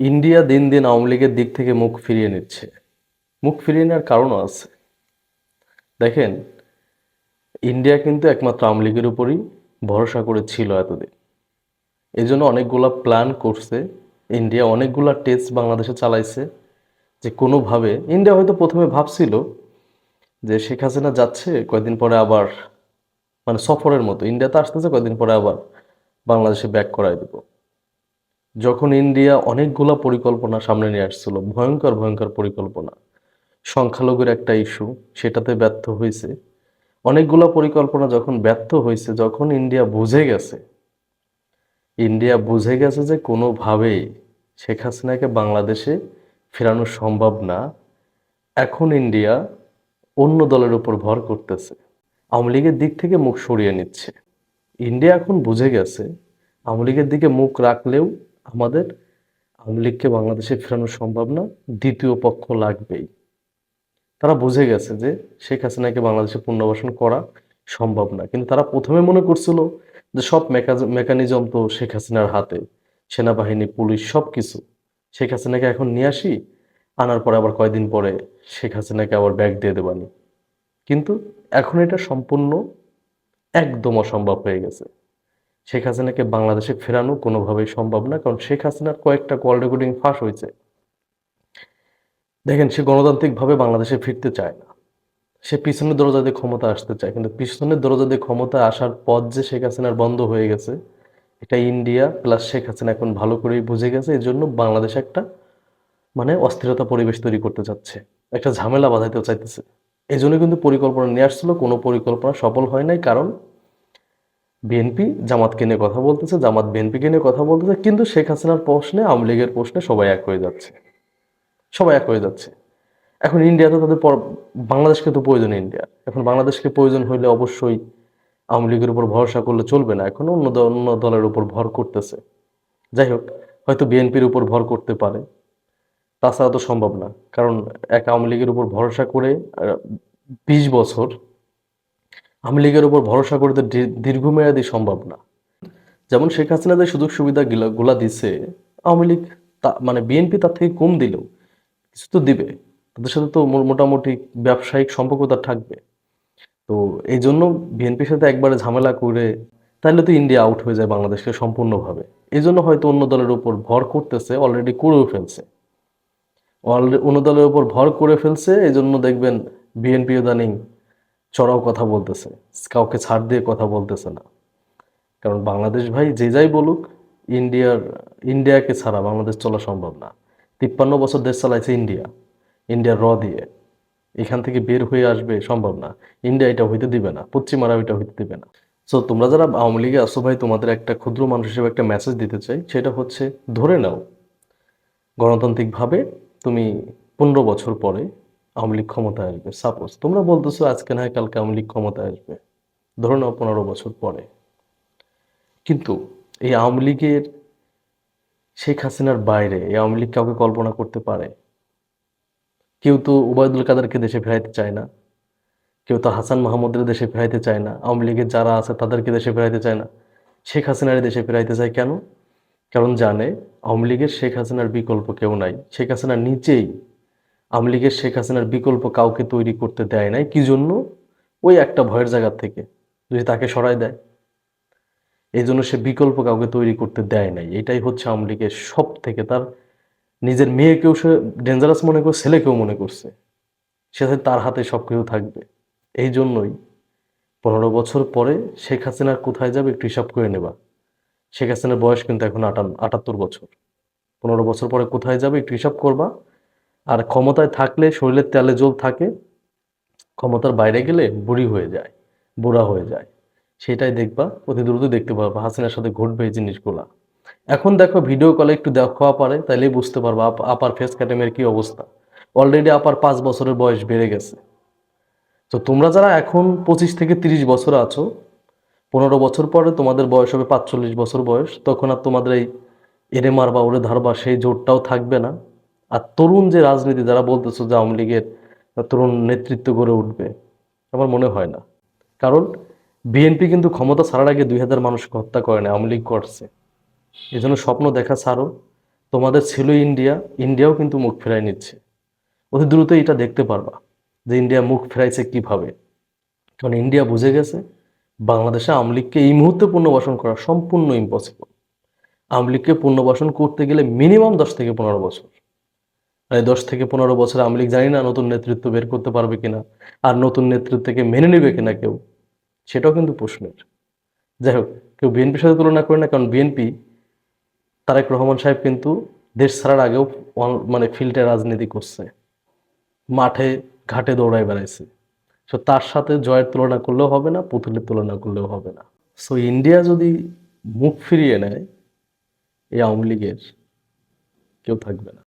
India দিন দিন আওয়ামী লীগের দিক থেকে মুখ ফিরিয়ে নিচ্ছে। মুখ ফিরিয়ে নেওয়ার কারণও আছে। দেখেন, ইন্ডিয়া কিন্তু একমাত্র আওয়ামী লীগের উপরই ভরসা করে ছিল এতদিন। এই জন্য অনেকগুলা প্ল্যান করছে। ইন্ডিয়া অনেকগুলা টেস্ট বাংলাদেশে চালাইছে যে কোনোভাবে, ইন্ডিয়া হয়তো প্রথমে ভাবছিল যে শেখ হাসিনা যাচ্ছে কয়েকদিন পরে আবার মানে সফরের মতো। ইন্ডিয়াতে আসতেছে কয়েকদিন পরে আবার বাংলাদেশে ব্যাক করাই দেবো। যখন ইন্ডিয়া অনেকগুলা পরিকল্পনা সামনে নিয়ে আসছিল, ভয়ঙ্কর ভয়ঙ্কর পরিকল্পনা, সংখ্যালঘুর একটা ইস্যু, সেটাতে ব্যর্থ হয়েছে অনেকগুলা পরিকল্পনা যখন ব্যর্থ হয়েছে যখন ইন্ডিয়া বুঝে গেছে, ইন্ডিয়া বুঝে গেছে যে কোনোভাবেই শেখ হাসিনাকে বাংলাদেশে ফেরানো সম্ভব না। এখন ইন্ডিয়া অন্য দলের উপর ভর করতেছে, আওয়ামী লীগের দিক থেকে মুখ সরিয়ে নিচ্ছে। ইন্ডিয়া এখন বুঝে গেছে, আওয়ামী লীগের দিকে মুখ রাখলেও আমাদের আওয়ামী লীগকে বাংলাদেশে ফেরানো সম্ভব না, দ্বিতীয় পক্ষ লাগবেই। তারা বুঝে গেছে যে শেখ হাসিনাকে বাংলাদেশে পুনর্বাসন করা সম্ভব না, কিন্তু তারা প্রথমে মনে করছিল যে সব মেকানিজম তো শেখ হাসিনার হাতে, সেনাবাহিনী, পুলিশ সব কিছু শেখ হাসিনাকে এখন নিয়ে আসি, আনার পরে আবার কয়দিন পরে শেখ হাসিনাকে আবার ব্যাগ দিয়ে দেবানি কিন্তু এখন এটা সম্পূর্ণ একদম অসম্ভব হয়ে গেছে। শেখ হাসিনাকে বাংলাদেশে ফেরানো কোনোভাবেই সম্ভব না, কারণ শেখ হাসিনার কয়েকটা কল রেকর্ডিং ফাঁস হয়েছে। দেখেন, সে গণতান্ত্রিকভাবে বাংলাদেশে ফিরতে চায় না। সে পিছনের দরজা দিয়ে ক্ষমতা আসতে চায়, কিন্তু পিছনের দরজা দিয়ে ক্ষমতা আসার পথ যে শেখ হাসিনার বন্ধ হয়ে গেছে, এটা ইন্ডিয়া প্লাস শেখ হাসিনা এখন ভালো করেই বুঝে গেছে এই জন্য বাংলাদেশে একটা মানে অস্থিরতা পরিবেশ তৈরি করতে চাচ্ছে, একটা ঝামেলা বাঁধাইতে চাইতেছে। এই জন্য কিন্তু পরিকল্পনা নিয়ে আসছিল, কোনো পরিকল্পনা সফল হয় নাই, কারণ বিএনপি জামাতকে নিয়ে কথা বলতেছে, জামাত বিএনপিকে নিয়ে কথা বলতেছে, কিন্তু শেখ হাসিনার প্রশ্নে, আওয়ামী লীগের প্রশ্নে সবাই এক হয়ে যাচ্ছে। সবাই এক হয়ে যাচ্ছে। এখন ইন্ডিয়াতে তাদের পর, বাংলাদেশকে তো প্রয়োজন ইন্ডিয়া। এখন বাংলাদেশকে প্রয়োজন হইলে অবশ্যই আওয়ামী লীগের উপর ভরসা করলে চলবে না। এখন অন্য অন্য দলের উপর ভর করতেছে। যাই হোক, হয়তো বিএনপির উপর ভর করতে পারে। তাছাড়া তো সম্ভব না। কারণ এক আওয়ামী লীগের উপর ভরসা করে বিশ বছর আওয়ামী লীগের উপর ভরসা করে তো দীর্ঘমেয়াদী সম্ভব না। যেমন শেখ হাসিনা যে সুযোগ সুবিধা গুলা দিছে, আওয়ামী লীগ তা মানে বিএনপি তার থেকে কম দিলেও কিছু তো দিবে। তাদের সাথে তো মোটামুটি ব্যবসায়িক সম্পর্ক তার থাকবে। তো এই জন্য বিএনপির সাথে একবারে ঝামেলা করে তাহলে তো ইন্ডিয়া আউট হয়ে যায় বাংলাদেশকে সম্পূর্ণভাবে। এই জন্য হয়তো অন্য দলের উপর ভর করতেছে, অলরেডি করেও ফেলছে। অলরেডি অন্য দলের উপর ভর করে ফেলছে এই জন্য দেখবেন বিএনপি ইদানিং চড়াও কথা বলতেছে, কাউকে ছাড় দিয়ে কথা বলতেছে না। কারণ বাংলাদেশ ভাই যে যাই বলুক, ইন্ডিয়ার, ইন্ডিয়াকে ছাড়া বাংলাদেশ চলা সম্ভব না। তিপ্পান্ন বছর দেশ চালাইছে ইন্ডিয়া, ইন্ডিয়ার র দিয়ে। এখান থেকে বের হয়ে আসবে সম্ভব না। ইন্ডিয়া এটা হইতে দিবে না পশ্চিমারা এটা হইতে দিবে না। সো তোমরা যারা আওয়ামী লীগে আসো ভাই, তোমাদের একটা ক্ষুদ্র মানুষ হিসেবে একটা মেসেজ দিতে চাই, সেটা হচ্ছে ধরে নাও, গণতান্ত্রিকভাবে তুমি পনেরো বছর পরে আওয়ামী লীগ ক্ষমতায় আসবে। সাপোজ তোমরা বলতেছো আজকে না কালকে আওয়ামী লীগ ক্ষমতায় আসবে। ধরে নাও পনেরো বছর পরে। কিন্তু এই আওয়ামী লীগের শেখ হাসিনার বাইরে এই আওয়ামী লীগ কাউকে কল্পনা করতে পারে? কেউ তো ওবায়দুল কাদেরকে দেশে ফেরাইতে চায় না। কেউ তো হাসান মাহমুদের দেশে ফেরাইতে চায় না। আওয়ামী লীগের যারা আছে তাদেরকে দেশে ফেরাইতে চায় না। শেখ হাসিনার দেশে ফেরাইতে চায় কেন? কারণ জানে আওয়ামী লীগের শেখ হাসিনার বিকল্প কেউ নাই। শেখ হাসিনা নিজেই আওয়ামী লীগের শেখ হাসিনার বিকল্প কাউকে তৈরি করতে দেয় নাই। কি জন্য? ওই একটা ভয়ের জায়গা থেকে যদি তাকে সরাই দেয়। এই জন্য সে বিকল্প কাউকে তৈরি করতে দেয় নাই। এটাই হচ্ছে আওয়ামী লীগের সব থেকে তার নিজের মেয়েকেও সে ডেঞ্জারাস মনে করে ছেলেকেও মনে করছে। সে তার হাতে সব কিছু থাকবে। এই জন্যই পনেরো বছর পরে শেখ হাসিনার কোথায় যাবে একটু হিসাব করে নেবা। শেখ হাসিনার বয়স কিন্তু এখন আটান, আটাত্তর বছর। পনেরো বছর পরে কোথায় যাবে একটু হিসাব করবা। আর ক্ষমতায় থাকলে শরীরের তেলে জল থাকে, ক্ষমতার বাইরে গেলে বুড়ি হয়ে যায়, বুড়া হয়ে যায়। সেটাই দেখবা, অতি দ্রুত দেখতে পারবা, হাসিনার সাথে ঘটবে এই জিনিসগুলা। এখন দেখো ভিডিও কলে একটু দেখা পারে, তাইলেই বুঝতে পারবা আপ- আপার ফেস ক্যাটেমের কি অবস্থা। অলরেডি আপার পাঁচ বছরের বয়স বেড়ে গেছে। তো তোমরা যারা এখন পঁচিশ থেকে তিরিশ বছর আছো, পনেরো বছর পরে তোমাদের বয়স হবে পাঁচচল্লিশ বছর বয়স, তখন আর তোমাদের এই এরে মারবা, ওরে ধারবা, সেই জোরটাও থাকবে না। আর তরুণ যে রাজনীতি, যারা বলতেছো যে আওয়ামী লীগের তরুণ নেতৃত্ব গড়ে উঠবে, আমার মনে হয় না। কারণ বিএনপি কিন্তু ক্ষমতা ছাড়ার আগে দুই হাজার মানুষকে হত্যা করে না আওয়ামী লীগ করছে। এই জন্য স্বপ্ন দেখা ছাড়ো, তোমাদের ছিল ইন্ডিয়া, ইন্ডিয়াও কিন্তু মুখ ফেরাই নিচ্ছে। অতি দ্রুত এটা দেখতে পারবা যে ইন্ডিয়া মুখ ফেরাইছে কীভাবে। কারণ ইন্ডিয়া বুঝে গেছে, বাংলাদেশে আওয়ামী লীগকে এই মুহূর্তে পুনর্বাসন করা সম্পূর্ণ ইম্পসিবল আওয়ামী লীগকে পুনর্বাসন করতে গেলে মিনিমাম দশ থেকে পনেরো বছর। এই দশ থেকে পনেরো বছর আওয়ামী লীগ জানি না নতুন নেতৃত্ব বের করতে পারবে কিনা, আর নতুন নেতৃত্বকে মেনে নেবে কিনা কেউ, সেটাও কিন্তু প্রশ্নের। যাই হোক, কেউ বিএনপির সাথে তুলনা করে না, কারণ বিএনপি তারেক রহমান সাহেব কিন্তু দেশ ছাড়ার আগেও মানে ফিল্ডে রাজনীতি করছে। মাঠে, ঘাটে দৌড়ায় বেড়াইছে। তো তার সাথে জয়ের তুলনা করলেও হবে না, পুতুলের তুলনা করলেও হবে না। সো ইন্ডিয়া যদি মুখ ফিরিয়ে নেয়, এই আওয়ামী লীগের কেউ থাকবে না।